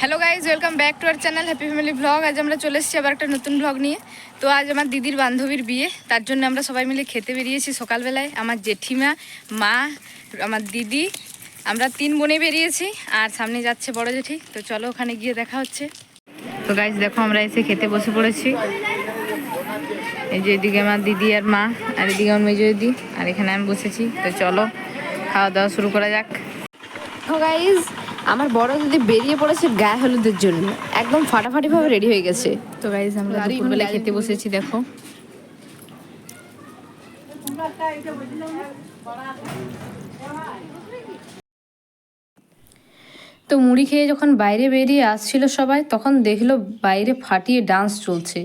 Hello guys welcome back to our channel happy family blog আজ আমরা চলে এসেছি আবার একটা নতুন ব্লগ নিয়ে। তো আজ আমার দিদির বান্ধবীর বিয়ে, তার জন্য আমরা সবাই মিলে খেতে বেরিয়েছি সকালবেলায়। আমার জেঠিমা, মা, আমার দিদি, আমরা তিন বোনে বেরিয়েছি, আর সামনে যাচ্ছে বড় জেঠি। তো চলো ওখানে গিয়ে দেখা হচ্ছে। তো গাইজ দেখো আমরা এসে খেতে বসে পড়েছি। এই যে এদিকে আমার দিদি আর মা, আর এদিকে আমার মেজো দিদি, আর এখানে আমি বসেছি। তো চলো, খাওয়া দাওয়া শুরু করা যাক। তো গাইজ আমার বড় দিদি বেরিয়ে পড়েছে গায়ে হলুদের জন্য। একদম ফাটাফাটি ভাবে রেডি হয়ে গেছে। তো গাইজ আমরা দুপুরবেলা খেতে বসেছি দেখো। তো মুড়ি খেয়ে যখন বাইরে বেরিয়ে আসছিল সবাই তখন দেখল বাইরে ফাটিয়ে ডান্স চলছে।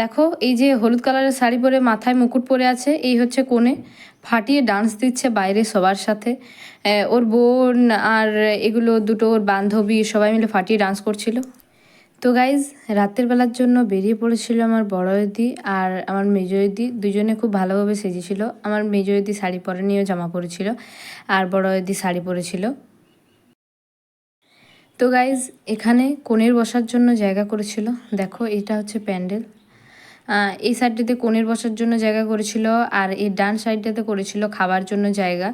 দেখো, এই যে হলুদ কালারের শাড়ি পরে মাথায় মুকুট পরে আছে, এই হচ্ছে কোণে। ফাটিয়ে ডান্স দিচ্ছে বাইরে সবার সাথে। ওর বোন আর এগুলো দুটো ওর বান্ধবী সবাই মিলে ফাটিয়ে ডান্স করছিল। তো গাইজ রাতের বেলার জন্য বেরিয়ে পড়েছিল আমার বড় দিদি আর আমার মেজো দিদি। দুজনে খুব ভালোভাবে সেজেছিল। আমার মেজো দিদি শাড়ি পরে নিয়েও জামা পরেছিল আর বড় দিদি শাড়ি পরেছিল। তো গাইজ এখানে কোণের বসার জন্য জায়গা করেছিল। দেখো, এটা হচ্ছে প্যান্ডেল। এই সাইডটাতে কোণের বসার জন্য জায়গা করেছিল আর এই ডান সাইডটাতে করেছিল খাবার জন্য জায়গা।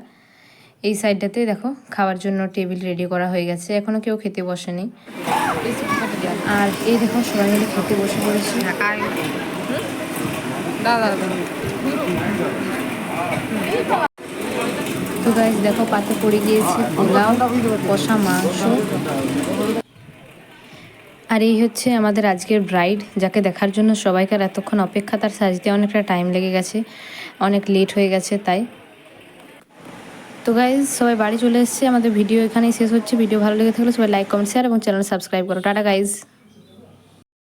এই সাইডটাতে দেখো খাওয়ার জন্য টেবিল রেডি করা হয়ে গেছে। এখনও কেউ খেতে বসেনি। আর এই দেখো সবাই মিলে খেতে বসে পড়েছি। তো গাইজ দেখো পাতে পড়ে গিয়েছে পোলাও, কষা মাংস। আর এই হচ্ছে আমাদের আজকের ব্রাইড যাকে দেখার জন্য সবাইকার এতক্ষণ অপেক্ষা, তার সাজতে অনেকটা টাইম লেগে গেছে, অনেক লেট হয়ে গেছে, তাই। তো গাইজ সবাই বাড়ি চলে এসছে, আমাদের ভিডিও এখানেই শেষ হচ্ছে ভিডিও ভালো লেগে থাকলে সবাই লাইক কমেন্ট শেয়ার এবং চ্যানেল সাবস্ক্রাইব করো। Tata guys